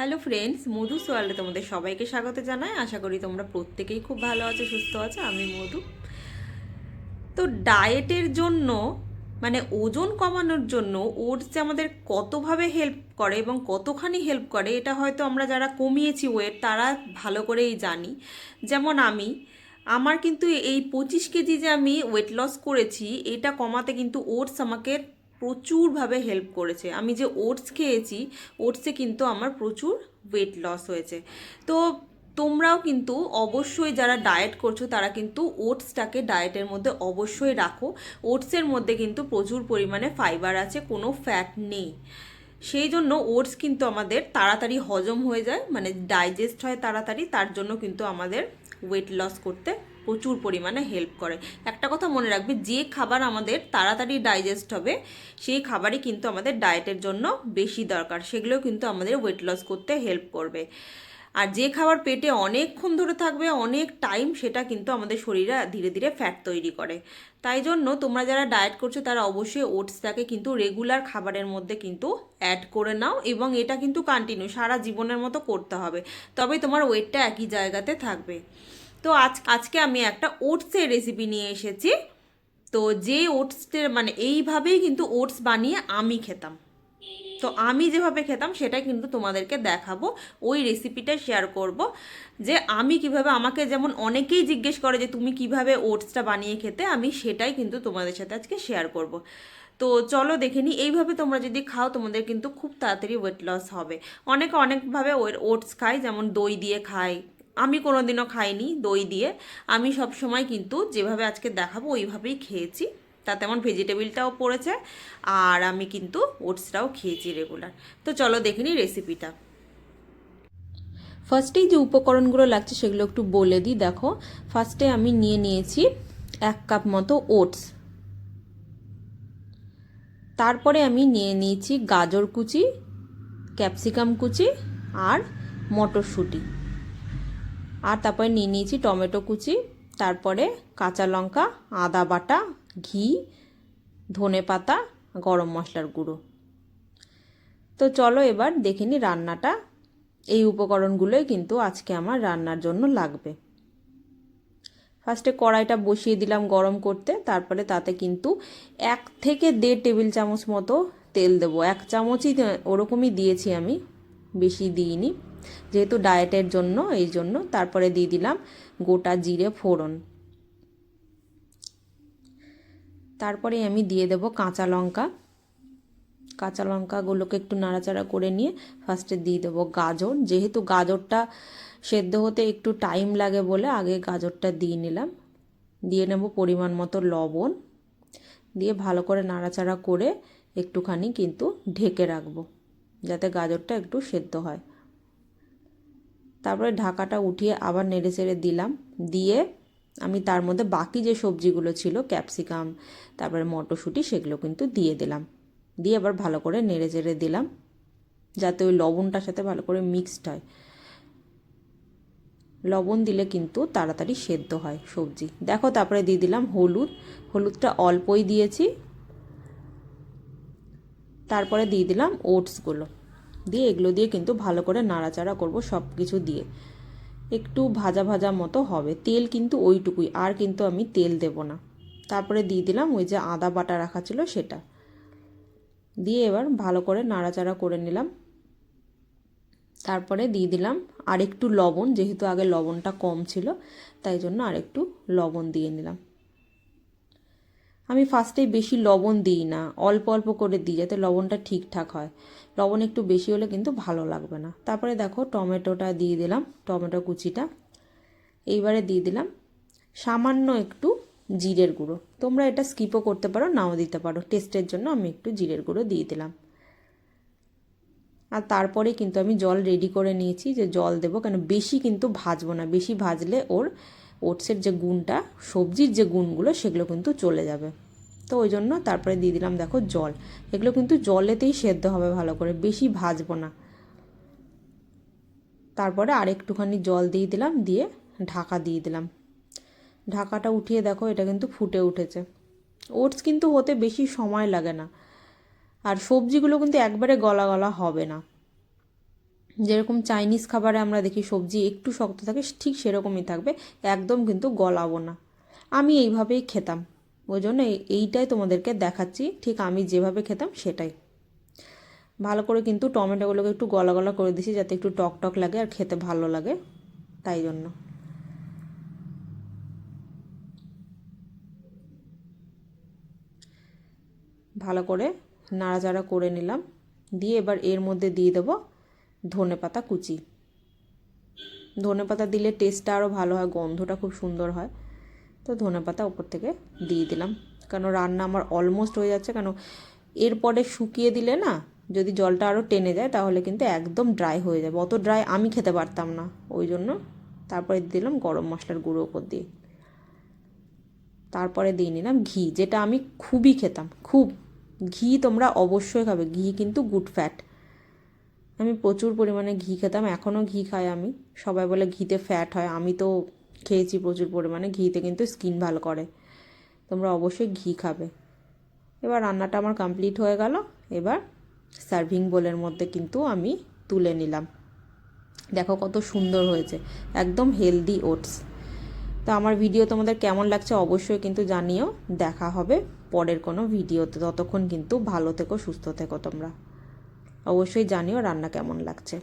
Hello friends, মধু সোয়ালে তোমাদের সবাইকে স্বাগত জানাই। আশা করি তোমরা প্রত্যেকেই খুব ভালো আছো, সুস্থ আছো, আমি মধু। তো ডায়েটের জন্য মানে ওজন কমানোর জন্য ওটস যে আমাদের কতভাবে হেল্প করে এবং কতখানি হেল্প করে, এটা হয়তো আমরা যারা কমিয়েছি ওয়েট তারা ভালো করেই জানি। যেমন আমি, আমার কিন্তু এই পঁচিশ কেজি যে আমি ওয়েট লস করেছি, এটা কমাতে কিন্তু ওটস আমাকে প্রচুরভাবে হেল্প করেছে। আমি যে ওটস খেয়েছি ওটসে কিন্তু আমার প্রচুর ওয়েট লস হয়েছে। তো তোমরাও কিন্তু অবশ্যই যারা ডায়েট করছ, তারা কিন্তু ওটসটাকে ডায়েটের মধ্যে অবশ্যই রাখো। ওটসের মধ্যে কিন্তু প্রচুর পরিমাণে ফাইবার আছে, কোনো ফ্যাট নেই। সেই জন্য ওটস কিন্তু আমাদের তাড়াতাড়ি হজম হয়ে যায় মানে ডাইজেস্ট হয় তাড়াতাড়ি, তার জন্য কিন্তু আমাদের ওয়েট লস করতে প্রচুর পরিমাণে হেল্প করে। একটা কথা মনে রাখবে, যে খাবার আমাদের তাড়াতাড়ি ডাইজেস্ট হবে, সেই খাবারই কিন্তু আমাদের ডায়েটের জন্য বেশি দরকার। সেগুলো কিন্তু আমাদের ওয়েট লস করতে হেল্প করবে। আর যে খাবার পেটে অনেকক্ষণ ধরে থাকবে, অনেক টাইম সেটা কিন্তু আমাদের শরীরে ধীরে ধীরে ফ্যাট তৈরি করে। তাই জন্য তোমরা যারা ডায়েট করছ, তারা অবশ্যই ওটসটাকে কিন্তু রেগুলার খাবারের মধ্যে কিন্তু অ্যাড করে নাও এবং এটা কিন্তু কন্টিনিউ সারা জীবনের মতো করতে হবে। তবে তোমার ওয়েটটা একই জায়গাতে থাকবে। তো আজ, আজকে আমি একটা ওটসের রেসিপি নিয়ে এসেছি। তো যে ওটসের মানে এইভাবেই কিন্তু ওটস বানিয়ে আমি খেতাম। তো আমি যেভাবে খেতাম, সেটাই কিন্তু তোমাদেরকে দেখাবো। ওই রেসিপিটা শেয়ার করব। যে আমি কীভাবে, আমাকে যেমন অনেকেই জিজ্ঞেস করে যে তুমি কীভাবে ওটসটা বানিয়ে খেতে, আমি সেটাই কিন্তু তোমাদের সাথে আজকে শেয়ার করব। তো চলো দেখে নিই, এইভাবে তোমরা যদি খাও, তোমাদের কিন্তু খুব তাড়াতাড়ি ওয়েট লস হবে। অনেকে অনেকভাবে ওটস খায়, যেমন দই দিয়ে খায়। আমি কোনো দিনও খাইনি দই দিয়ে। আমি সব সময় কিন্তু যেভাবে আজকে দেখাবো, ওইভাবেই খেয়েছি। তাতে আমার ভেজিটেবিলটাও পড়েছে আর আমি কিন্তু ওটসটাও খেয়েছি রেগুলার। তো চলো দেখে নিই রেসিপিটা। ফার্স্টেই যে উপকরণগুলো লাগছে সেগুলো একটু বলে দিই, দেখো। ফার্স্টে আমি নিয়ে নিয়েছি এক কাপ মতো ওটস। তারপরে আমি নিয়ে নিয়েছি গাজর কুচি, ক্যাপসিকাম কুচি আর মটরশুঁটি। আর তারপরে নিয়ে নিয়েছি টমেটো কুচি, তারপরে কাঁচা লঙ্কা, আদা বাটা, ঘি, ধনে পাতা, গরম মশলার গুঁড়ো। তো চলো এবার দেখে নিই রান্নাটা। এই উপকরণগুলোই কিন্তু আজকে আমার রান্নার জন্য লাগবে। ফার্স্টে কড়াইটা বসিয়ে দিলাম গরম করতে, তারপরে তাতে কিন্তু এক থেকে দেড় টেবিল চামচ মতো তেল দেবো। এক চামচই ওরকমই দিয়েছি আমি, বেশি দিইনি। যেহেতু ডায়েটের জন্য, এই জন্য তারপরে দিয়ে দিলাম গোটা জিরে ফোড়ন। তারপরে আমি দিয়ে দেব কাঁচা লঙ্কা। কাঁচা লঙ্কাগুলোকে একটু নাড়াচাড়া করে নিয়ে ফার্স্টে দিয়ে দেবো গাজর। যেহেতু গাজরটা সেদ্ধ হতে একটু টাইম লাগে বলে আগে গাজরটা দিয়ে নিলাম। দিয়ে নেব পরিমাণ মতো লবণ। দিয়ে ভালো করে নাড়াচাড়া করে একটুখানি কিন্তু ঢেকে রাখব, যাতে গাজরটা একটু সেদ্ধ হয়। তারপরে ঢাকাটা উঠিয়ে আবার নেড়ে চেড়ে দিলাম। দিয়ে আমি তার মধ্যে বাকি যে সবজিগুলো ছিল, ক্যাপসিকাম, তারপরে মটরশুঁটি, সেগুলো কিন্তু দিয়ে দিলাম। দিয়ে আবার ভালো করে নেড়ে চেড়ে দিলাম, যাতে ওই লবণটার সাথে ভালো করে মিক্সড হয়। লবণ দিলে কিন্তু তাড়াতাড়ি সেদ্ধ হয় সবজি। দেখো, তারপরে দিয়ে দিলাম হলুদ। হলুদটা অল্পই দিয়েছি। তারপরে দিয়ে দিলাম ওটসগুলো। দিয়ে, এগুলো দিয়ে কিন্তু ভালো করে নাড়াচাড়া করব সব কিছু দিয়ে। একটু ভাজা ভাজা মতো হবে। তেল কিন্তু ওইটুকুই, আর কিন্তু আমি তেল দেব না। তারপরে দিয়ে দিলাম ওই যে আদা বাটা রাখা ছিল সেটা। দিয়ে এবার ভালো করে নাড়াচাড়া করে নিলাম। তারপরে দিয়ে দিলাম আর একটু লবণ, যেহেতু আগে লবণটা কম ছিল, তাই জন্য আর একটু লবণ দিয়ে নিলাম। আমি ফার্স্টেই বেশি লবণ দিই না, অল্প অল্প করে দিই যাতে লবণটা ঠিকঠাক হয়। লবণ একটু বেশি হলে কিন্তু ভালো লাগবে না। তারপরে দেখো টমেটোটা দিয়ে দিলাম, টমেটো কুচিটা। এইবারে দিয়ে দিলাম সামান্য একটু জিরের গুঁড়ো। তোমরা এটা স্কিপও করতে পারো, নাও দিতে পারো। টেস্টের জন্য আমি একটু জিরের গুঁড়ো দিয়ে দিলাম। আর তারপরে কিন্তু আমি জল রেডি করে নিয়েছি যে জল দেবো, কেন বেশি কিন্তু ভাজবো না। বেশি ভাজলে ওর ওটসের যে গুণটা, সবজির যে গুণগুলো, সেগুলো কিন্তু চলে যাবে। তো ওই জন্য তারপরে দিয়ে দিলাম, দেখো, জল। এগুলো কিন্তু জলেতেই সেদ্ধ হবে ভালো করে, বেশি ভাজবো না। তারপরে আরেকটুখানি জল দিয়ে দিলাম, দিয়ে ঢাকা দিয়ে দিলাম। ঢাকাটা উঠিয়ে দেখো, এটা কিন্তু ফুটে উঠেছে। ওটস কিন্তু হতে বেশি সময় লাগে না। আর সবজিগুলো কিন্তু একবারে গলা গলা হবে না। যেরকম চাইনিজ খাবারে আমরা দেখি সবজি একটু শক্ত থাকে, ঠিক সেরকমই থাকবে, একদম কিন্তু গলাবো না। আমি এইভাবেই খেতাম। ওই জন্য এই- এইটাই তোমাদেরকে দেখাচ্ছি, ঠিক আমি যেভাবে খেতাম সেটাই। ভালো করে কিন্তু টমেটোগুলোকে একটু গলা গলা করে দিছি যাতে একটু টক টক লাগে আর খেতে ভালো লাগে, তাই জন্য। ভালো করে নাড়াচাড়া করে নিলাম, দিয়ে এবার এর মধ্যে দিয়ে দেবো ধনে পাতা কুচি। ধনে পাতা দিলে টেস্টটা আরও ভালো হয়, গন্ধটা খুব সুন্দর হয়। তো ধনে পাতা ওপর থেকে দিয়ে দিলাম। কেন রান্না আমার অলমোস্ট হয়ে যাচ্ছে, কেন এরপরে শুকিয়ে দিলে না, যদি জলটা আরও টেনে যায়, তাহলে কিন্তু একদম ড্রাই হয়ে যাবে। অত ড্রাই আমি খেতে পারতাম না, ওই জন্য। তারপরে দিলাম গরম মশলার গুঁড়ো ওপর দিয়ে। তারপরে দিয়ে নিলাম ঘি, যেটা আমি খুবই খেতাম। খুব, ঘি তোমরা অবশ্যই খাবে, ঘি কিন্তু গুড ফ্যাট আমি প্রচুর পরিমাণে ঘি খেতাম, এখনও ঘি খাই আমি। সবাই বলে ঘিতে ফ্যাট হয়, আমি তো খেয়েছি প্রচুর পরিমাণে, ঘিতে কিন্তু স্কিন ভালো করে। তোমরা অবশ্যই ঘি খাবে। এবার রান্নাটা আমার কমপ্লিট হয়ে গেল, এবার সার্ভিং বোলের মধ্যে কিন্তু আমি তুলে নিলাম। দেখো কত সুন্দর হয়েছে, একদম হেলদি ওটস তো আমার ভিডিও তোমাদের কেমন লাগছে অবশ্যই কিন্তু জানিও, দেখা হবে পরের কোনো ভিডিওতে ততক্ষণ কিন্তু ভালো থেকো, সুস্থ থেকো তোমরা। অবশ্যই জানিও রান্না কেমন লাগছে।